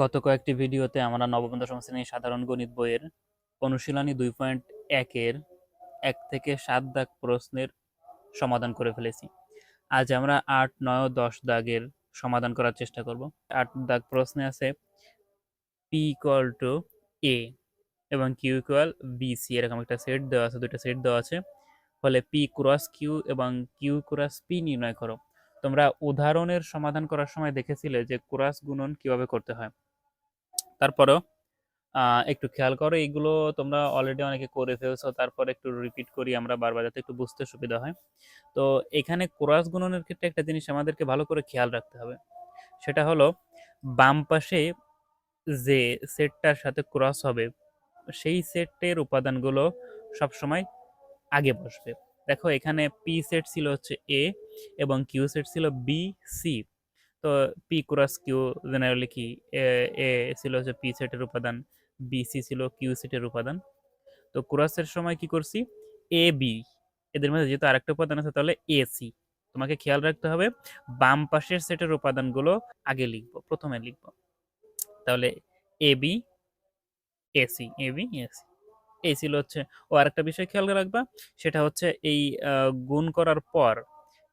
গত কয়েকটি ভিডিওতে আমরা নবম দশম শ্রেণির সাধারণ গণিত বইয়ের অনুশীলনী দুই পয়েন্ট একের এক থেকে সাত দাগ প্রশ্নের সমাধান করে ফেলেছি। আজ আমরা আট, নয় দশ দাগের সমাধান করার চেষ্টা করব। আট দাগ প্রশ্নে আছে পি ইকুয়াল টু এ এবং কিউ ইকুয়াল বিসি এরকম একটা সেট দেওয়া আছে দুটো সেট দেওয়া আছে। ফলে পি ক্রস কিউ এবং কিউ ক্রস পি নির্ণয় করো। তোমরা উদাহরণের সমাধান করার সময় দেখেছিলে যে ক্রস গুণন কীভাবে করতে হয়। তারপরও একটু খেয়াল করো এইগুলো তোমরা অলরেডি অনেকে করে ফেলছো, তারপর একটু রিপিট করি আমরা বারবার যাতে একটু বুঝতে সুবিধা হয়। তো এখানে ক্রস গুণনের ক্ষেত্রে একটা জিনিস আমাদেরকে ভালো করে খেয়াল রাখতে হবে, সেটা হলো বাম পাশে যে সেটটার সাথে ক্রস হবে, সেই সেটের উপাদানগুলো সবসময় আগে বসবে। দেখো এখানে পি সেট ছিল হচ্ছে এ এবং কিউ সেট ছিল বি সি তো পি ক্রস কিউ জেনারেলি লিখি এ ছিল হচ্ছে পি সেটের উপাদান বি সি ছিল কিউ সেটের উপাদান। তো ক্রসের সময় কি করছি? এ বি এদের মধ্যে যেহেতু আরেকটা উপাদান আছে, তাহলে এ সি তোমাকে খেয়াল রাখতে হবে, বাম পাশের সেটের উপাদানগুলো আগে লিখব, প্রথমে লিখব। তাহলে A B AC A B AC এই ছিল হচ্ছে, ও আরেকটা বিষয় খেয়াল রাখবা, সেটা হচ্ছে এই গুণ করার পর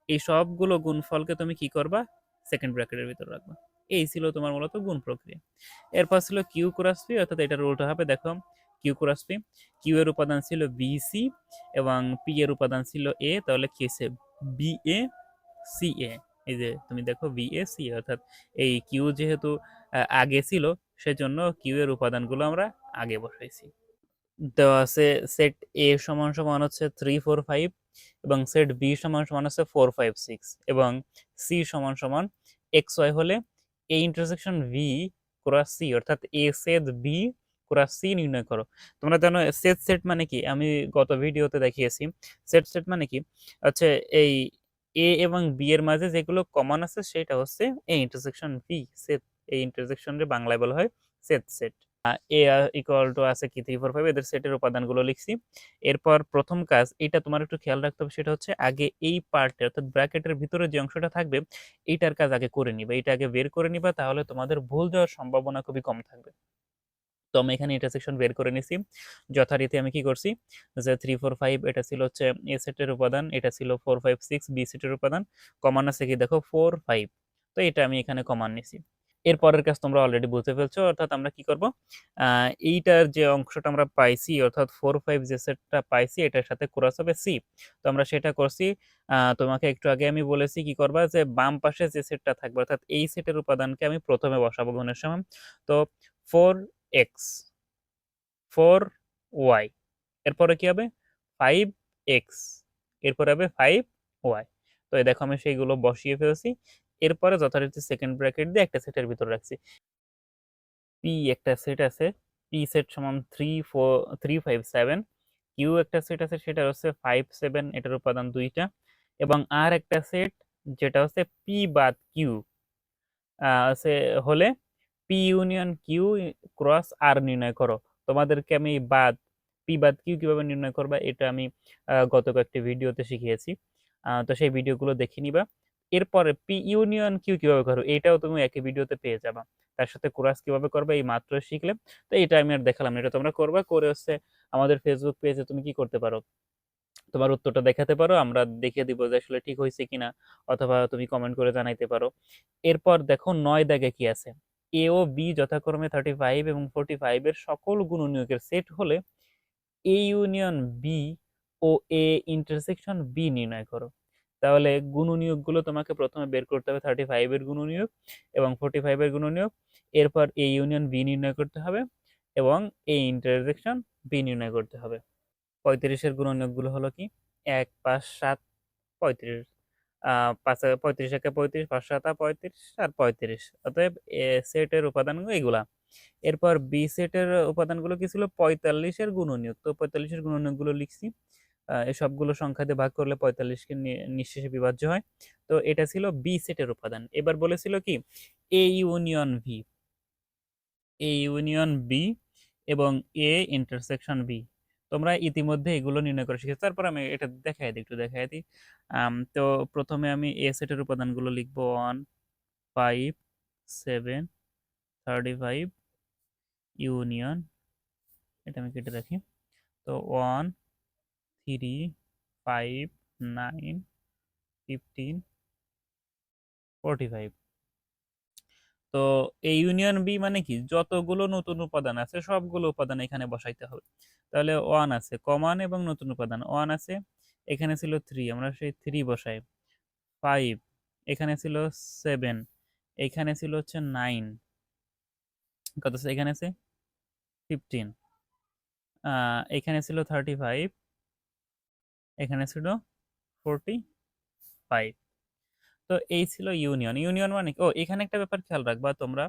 এই সবগুলো গুণফলকে তুমি কি করবা? সেকেন্ড ব্র্যাকেটের ভিতর রাখবা। এই ছিল তোমার মূলত গুণ প্রক্রিয়া। এরপর ছিল কিউ ক্রস অর্থাৎ এটার উল্টো হবে দেখো কিউ ক্রস কিউ এর উপাদান ছিল বিসি এবং পি এর উপাদান ছিল এ তাহলে কি হচ্ছে বি এ সি এ এই যে তুমি দেখো বি এ সি এ অর্থাৎ এই কিউ যেহেতু আগে ছিল, সেজন্য কিউ এর উপাদানগুলো আমরা আগে বসাইছি। দেওয়া আছে সেট এ সমান সমান হচ্ছে থ্রি ফোর ফাইভ এবং সেট বি সমান সমান হচ্ছে ফোর ফাইভ সিক্স এবং সি সমান সমান এক্স ওয়াই হলে A intersection B cross C অর্থাৎ A set B cross C নির্ণয় করো। তোমরা জানো সেট সেট মানে কি? আমি গত ভিডিওতে দেখিয়েছি। সেট সেট মানে কি? আচ্ছা এই এ এবং বি এর মাঝে যেগুলো কমন আছে, সেটা হচ্ছে এ ইন্টারসেকশন ভি সেট এই ইন্টারসেকশনের বাংলায় বলা হয় set set A equal to আছে কি? থ্রি ফোর ফাইভ এদের সেটের উপাদানগুলো লিখছি। এরপর প্রথম কাজ, এটা তোমার একটু খেয়াল রাখতে হবে, সেটা হচ্ছে আগে এই পার্টে অর্থাৎ ব্র্যাকেটের ভিতরে যে অংশটা থাকবে এইটার কাজ আগে করে নিবা। এটা আগে বের করে নিবা, তাহলে তোমাদের ভুল যাওয়ার সম্ভাবনা খুবই কম থাকবে। তো আমি এখানে ইন্টারসেকশন বের করে নিছি। যথারীতি আমি কি করছি? যে থ্রি ফোর ফাইভ এটা ছিল হচ্ছে এ সেটের উপাদান, এটা ছিল ফোর ফাইভ সিক্স বি সেটের উপাদান। কমান আছে কি? দেখো ফোর ফাইভ তো এটা আমি এখানে কমান নিছি। এরপরের কাজ তোমরা অলরেডি বুঝতে ফেলছো, অর্থাৎ আমরা কি করব? এইটার যে অংশটা আমরা পাইছি, অর্থাৎ ফোর ফাইভ যে সেটটা পাইছি, এটার সাথে ক্রস হবে সি তো আমরা সেটা করছি তোমাকে একটু আগে আমি বলেছি কি করবা? যে বাম পাশে যে সেটটা থাকবে, অর্থাৎ এই সেটের উপাদানকে আমি প্রথমে বসাবো গুণের সময় তো ফোর এক্স ফোর ওয়াই এরপরে কি হবে? ফাইভ এক্স এরপরে হবে ফাইভ ওয়াই তো দেখো আমি সেইগুলো বসিয়ে ফেলছি। এরপরে যথারীতি সেকেন্ড ব্র্যাকেট দিয়ে একটা সেটের ভিতরে রাখছি। পি একটা সেট আছে পি সেট সমান three four three five seven Q একটা সেট আছে, সেটা হচ্ছে ফাইভ সেভেন এটার উপাদান দুইটা, এবং আর একটা সেট যেটা হচ্ছে পি বাদ কিউ আছে হলে পি ইউনিয়ন কিউ ক্রস আর নির্ণয় করো। তোমাদেরকে আমি বাদ পি বাদ কিউ কীভাবে নির্ণয় করবা, এটা আমি গত কয়েকটি ভিডিওতে শিখিয়েছি। তো সেই ভিডিওগুলো দেখে নিবা। এরপরে পি ইউনিয়ন কিউ কীভাবে করো এটাও তুমি একই ভিডিওতে পেয়ে যাবা। তার সাথে কোরাস কীভাবে করবে? এই মাত্র শিখলে। তো এটা আমি আর দেখালাম এটা তোমরা করবা। করে হচ্ছে আমাদের ফেসবুক পেজে তুমি কি করতে পারো? তোমার উত্তরটা দেখাতে পারো। আমরা দেখে দিব যে আসলে ঠিক হয়েছে কিনা, অথবা তুমি কমেন্ট করে জানাইতে পারো। এরপর দেখো নয় দাগে কি আছে? এ ও বি যথাক্রমে থার্টি ফাইভ এবং ফোর্টি ফাইভ এর সকল গুণনীয়কের সেট হলে এ ইউনিয়ন বি ও এ ইন্টারসেকশন বি নির্ণয় করো। তাহলে গুণনীয়কগুলো তোমাকে প্রথমে বের করতে হবে থার্টি ফাইভের গুণনীয়ক এবং ফোর্টি ফাইভের গুণনীয়ক। এরপর এ ইউনিয়ন বি নির্ণয় করতে হবে এবং এই ইন্টারসেকশন বি নির্ণয় করতে হবে। পঁয়ত্রিশের গুণনীয়কগুলো হলো কি? এক, পাঁচ, সাত, পঁয়ত্রিশ। পাঁচ, পঁয়ত্রিশ একে পঁয়ত্রিশ, পাঁচ, সাতা পঁয়ত্রিশ, আর পঁয়ত্রিশ। অতএব এ সেটের উপাদানগুলো এগুলা। এরপর বি সেটের উপাদানগুলো কি ছিল? পঁয়তাল্লিশের গুণনীয়ক। তো পঁয়তাল্লিশের গুণনীয়কগুলো লিখছি। এই সবগুলো সংখ্যা দিয়ে ভাগ করলে পঁয়তাল্লিশকে নিঃশেষে বিভাজ্য হয়। তো এটা ছিল বি সেটের উপাদান। এবার বলেছিল কি? A union B A union B এবং এ ইন্টারসেকশন বি তোমরা ইতিমধ্যে এগুলো নির্ণয় করে শিখেছো। তারপর আমি এটা দেখাই দিই, একটু দেখাই দিই। তো প্রথমে আমি এ সেটের উপাদানগুলো লিখব one, five, seven, thirty five, union. এটা আমি কেটে রাখি। তো one three five nine fifteen forty five তো এই ইউনিয়ন বি মানে কি? যতগুলো নতুন উপাদান আছে, সবগুলো উপাদান এখানে বসাইতে হবে। তাহলে ওয়ান আছে কমান এবং নতুন উপাদান। ওয়ান আছে, এখানে ছিল থ্রি আমরা সেই থ্রি বসাই। ফাইভ এখানে ছিল সেভেন এখানে ছিল হচ্ছে নাইন কত এখানে আছে ফিফটিন এখানে ছিল থার্টি ফাইভ এখানে ছিল ফোরটি ফাইভ তো এই ছিল ইউনিয়ন ইউনিয়ন মানে ও, এখানে একটা ব্যাপার খেয়াল রাখবা তোমরা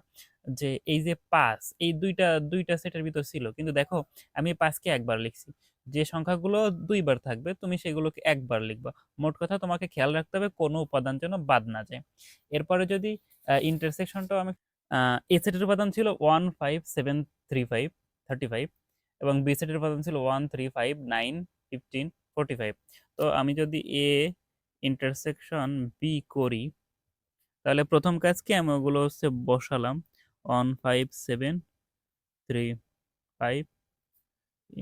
যে এই যে পাঁচ এই দুইটা দুইটা সেটের ভিতর ছিল। কিন্তু দেখো, আমি পাঁচকে একবার লিখছি। যে সংখ্যাগুলো দুইবার থাকবে, তুমি সেগুলোকে একবার লিখবা। মোট কথা তোমাকে খেয়াল রাখতে হবে, কোনো উপাদান যেন বাদ না যায়। এরপরে যদি ইন্টারসেকশনটাও আমি এ সেটের উপাদান ছিল one five seven three five thirty five এবং বি সেটের উপাদান ছিল one three five nine fifteen forty five তো আমি যদি এ ইন্টারসেকশন বি করি, তাহলে প্রথম কাজ কি? আমি ওগুলো হচ্ছে বসালাম। One five seven three five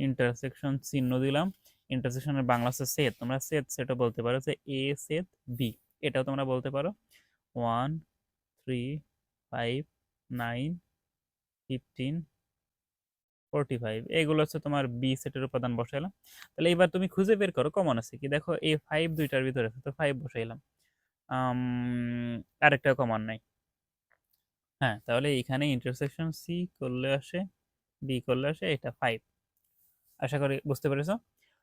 intersection চিহ্ন দিলাম। ইন্টারসেকশনের বাংলা হচ্ছে সেট তোমরা সেট সেটও বলতে পারো যে এ সেট বি এটাও তোমরা বলতে পারো। One three five nine fifteen forty five এগুলো হচ্ছে তোমার বি সেটের উপাদান বসাইলাম। তাহলে এবার তুমি খুঁজে বের করো কমন আছে কি? দেখো এই ফাইভ দুইটার ভিতরে তো ফাইভ বসাইলাম। আরেকটা কমন নাই। হ্যাঁ তাহলে এখানে ইন্টারসেকশন সি করলে আসে বি করলে আসে, এটা ফাইভ আশা করি বুঝতে পেরেছ?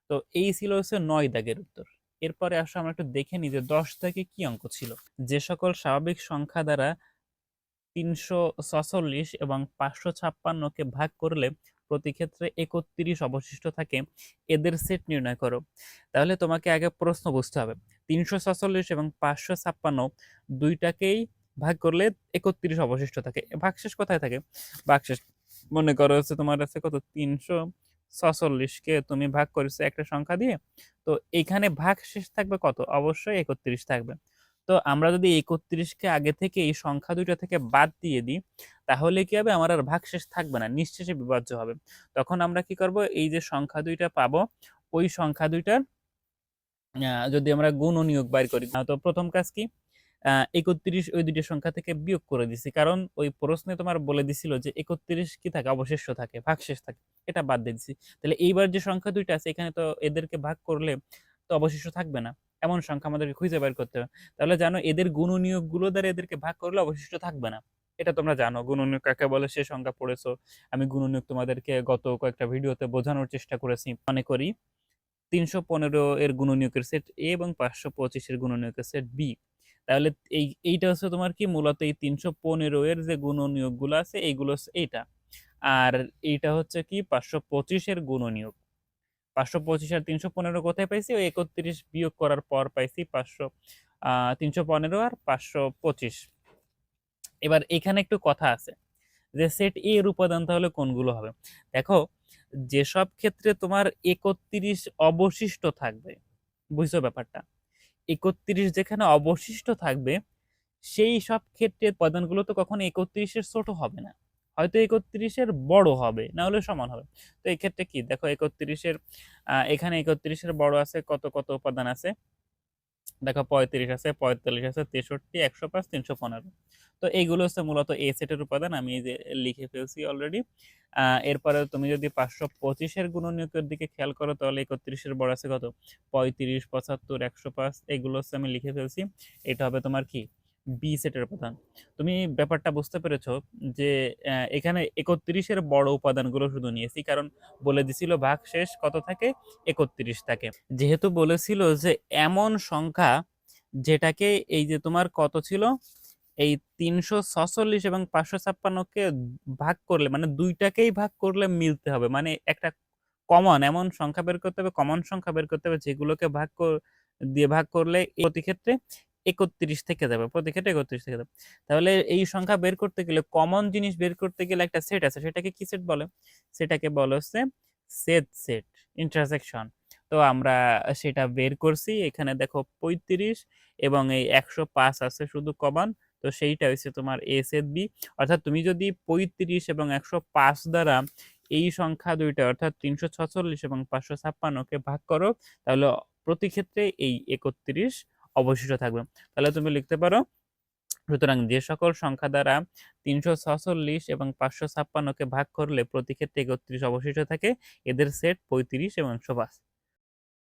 তো এই ছিল হচ্ছে নয় দাগের উত্তর। এরপরে আসো, আমরা একটু দেখে নিই যে দশ দাগে কি অঙ্ক ছিল। যে সকল স্বাভাবিক সংখ্যা দ্বারা তিনশো ছচল্লিশ এবং পাঁচশো ছাপ্পান্নকে ভাগ করলে প্রতি ক্ষেত্রে একত্রিশ অবশিষ্ট থাকে, এদের সেট নির্ণয় করো। তাহলে তোমাকে আগে প্রশ্ন বুঝতে হবে। তিনশো ছচল্লিশ এবং পাঁচশো ছাপ্পান্ন দুইটাকেই ভাগ করলে একত্রিশ অবশিষ্ট থাকে। ভাগশেষ কোথায় থাকে? ভাগশেষ মনে করো হচ্ছে তোমার আছে কত? তিনশো ছচল্লিশকে তুমি ভাগ করেছ একটা সংখ্যা দিয়ে। তো এখানে ভাগশেষ থাকবে কত? অবশ্যই একত্রিশ থাকবে। তো আমরা যদি একত্রিশকে আগে থেকে এই সংখ্যা দুইটা থেকে বাদ দিয়ে দিই তাহলে কি হবে? আমার আর ভাগশেষ থাকবে না, নিঃশেষে বিভাজ্য হবে। তখন আমরা কি করব? এই যে সংখ্যা দুইটা পাবো, ওই সংখ্যা দুইটার যদি আমরা গুণ ও নিয়োগ বাইর করি। তো প্রথম কাজ কি? একত্রিশ ওই দুইটা সংখ্যা থেকে বিয়োগ করে দিছি। কারণ ওই প্রশ্নে তোমার বলে দিছিল যে একত্রিশ কি থাকে? অবশিষ্ট থাকে ভাগশেষ থাকে, এটা বাদ দিয়ে দিছি। তাহলে এইবার যে সংখ্যা দুইটা আছে, এখানে তো এদেরকে ভাগ করলে তো অবশিষ্ট থাকবে না। এমন সংখ্যা আমাদেরকে খুঁজে বের করতে হবে। তাহলে জানো, এদের গুণ নিয়োগগুলো দ্বারা এদেরকে ভাগ করলে অবশিষ্ট থাকবে না। এটা তোমরা জানো গুণনীয়ক কাকে বলে? সে সংখ্যা পড়েছো। আমি গুণনীয়ক তোমাদেরকে গত কয়েকটা ভিডিওতে বোঝানোর চেষ্টা করেছি। মনে করি তিনশো পনেরো এর গুণনীয়কের সেট এ এবং পাঁচশো পঁচিশের গুণনীয়কের সেট বি। তাহলে এই, এইটা হচ্ছে তোমার কি? মূলত এই তিনশো পনেরো এর যে গুণনীয়কগুলো আছে, এইগুলো এইটা। আর এইটা হচ্ছে কি? পাঁচশো পঁচিশের গুণনীয়ক পাঁচশো পঁচিশ আর তিনশো পনেরো কোথায় পাইছি? ওই একত্রিশ বিয়োগ করার পর পাইছি পাঁচশো তিনশো পনেরো আর পাঁচশো পঁচিশ। এবার এখানে একটু কথা আছে যে সেট এ এর উপাদান তাহলে কোনগুলো হবে? দেখো, যেসব ক্ষেত্রে তোমার একত্রিশ অবশিষ্ট থাকবে, বুঝছ ব্যাপারটা? একত্রিশ যেখানে অবশিষ্ট থাকবে, সেই সব ক্ষেত্রে উপাদানগুলো তো কখনো একত্রিশের ছোট হবে না। হয়তো একত্রিশের বড় হবে, না হলে সমান হবে। তো এই ক্ষেত্রে কি? দেখো, একত্রিশের এখানে একত্রিশের বড় আছে, কত কত উপাদান আছে? দেখো পঁয়ত্রিশ আছে, পঁয়তাল্লিশ আছে, তেষট্টি, একশো পাঁচ, তিনশো পনেরো। তো এইগুলো হচ্ছে মূলত এ সেটের উপাদান, আমি যে লিখে ফেলছি অলরেডি এরপরে তুমি যদি পাঁচশো পঁচিশের গুণনীয়কের দিকে খেয়াল করো, তাহলে একত্রিশের বড় আছে কত? পঁয়ত্রিশ, পঁচাত্তর, একশো পাঁচ, এগুলো হচ্ছে আমি লিখে ফেলছি। এটা হবে তোমার কি? বি সেটের উপাদান। তুমি ব্যাপারটা বুঝতে পেরেছ যে এখানে একত্রিশের বড় উপাদানগুলো শুধু নিয়েছি, কারণ বলে দিছিল ভাগ শেষ কত থাকে? একত্রিশ থাকে। যেহেতু বলেছিল যে, এমন সংখ্যা যেটাকে এই যে তোমার কত ছিল? এই তিনশো ছচল্লিশ এবং পাঁচশো ছাপ্পান্নকে ভাগ করলে মানে দুইটাকেই ভাগ করলে মিলতে হবে। মানে একটা কমন এমন সংখ্যা বের করতে হবে কমন সংখ্যা বের করতে হবে, যেগুলোকে ভাগ দিয়ে ভাগ করলে প্রতি ক্ষেত্রে একত্রিশ থেকে যাবে, প্রতি ক্ষেত্রে একত্রিশ থেকে যাবে। তাহলে এই সংখ্যা বের করতে গেলে কমন জিনিস বের করতে গেলে একটা সেট আছে, সেটাকে কি সেট বলে? সেটাকে বলে হচ্ছে সেট সেট ইন্টারসেকশন তো আমরা সেটা বের করছি, এখানে দেখো পঁয়ত্রিশ এবং এই একশো পাঁচ আছে শুধু কমন তো সেইটা হচ্ছে তোমার এ সেট বি অর্থাৎ তুমি যদি পঁয়ত্রিশ এবং একশো পাঁচ দ্বারা এই সংখ্যা দুইটা, অর্থাৎ তিনশো ছচল্লিশ এবং পাঁচশো ছাপ্পান্নকে ভাগ করো, তাহলে প্রতি ক্ষেত্রে এই একত্রিশ অবশিষ্ট থাকবে। তাহলে তুমি লিখতে পারো, সুতরাং যে সকল সংখ্যা দ্বারা তিনশো ছচল্লিশ এবং পাঁচশো ছাপ্পান্নকে ভাগ করলে প্রতি ক্ষেত্রে একত্রিশ অবশিষ্ট থাকে। এদের সেট পঁয়ত্রিশ এবং একশো পাঁচ